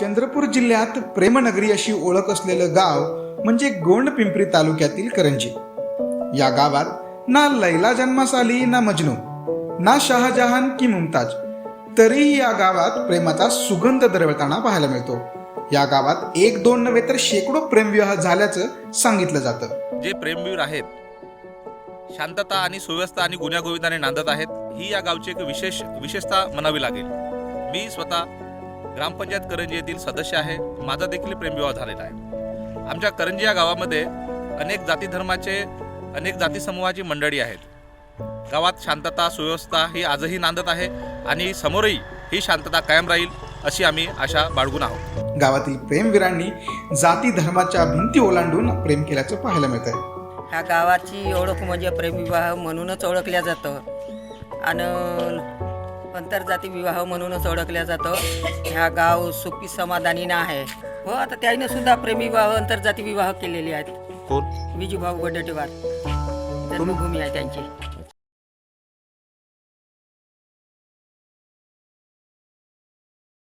चंद्रपूर जिल्ह्यात प्रेमनगरी अशी ओळख असलेलं गाव म्हणजे गोंड पिंपरी तालुक्यातील करंजी. या गावात ना लैला जन्मास आली ना मजनू ना शहाजहान की मुमताज. तरीही या गावात प्रेमाचा सुगंध दरवळताना पाहायला मिळतो. या गावात एक दोन नव्हे तर शेकडो प्रेमविवाह झाल्याचं सांगितलं जातं. जे प्रेमवीर आहेत शांतता आणि सुव्यवस्था आणि गुन्ह्यागोविंदाने नांदत आहेत ही या गावची एक विशेष विशेषता म्हणावी लागेल. मी स्वतः ग्रामपंचायत करंजी येथील सदस्य आहे. माझा देखील प्रेमविवाह झालेला आहे. आमच्या करंजी या गावामध्ये अनेक जाती धर्माचे अनेक जाती समूहाची मंडळी आहेत. गावात शांतता सुव्यवस्था ही आजही नांदत आहे आणि समोरही ही शांतता कायम राहील अशी आम्ही आशा बाळगून आहोत. गावातील प्रेमवीरांनी जाती धर्माच्या भिंती ओलांडून प्रेम केल्याचं पाहायला मिळत आहे ह्या गावाची ओळख म्हणजे प्रेमविवाह म्हणूनच ओळखल्या जातं. आणि आंतरजाती विवाह म्हणूनच ओळखल्या जातं. ह्या गाव सुखी समाधानी आहे. हो आता त्याने सुद्धा प्रेमविवाह आंतरजाती विवाह केलेले आहेत. कोण? विजूभाऊ वडटेवार जन्मभूमी आहे त्यांची.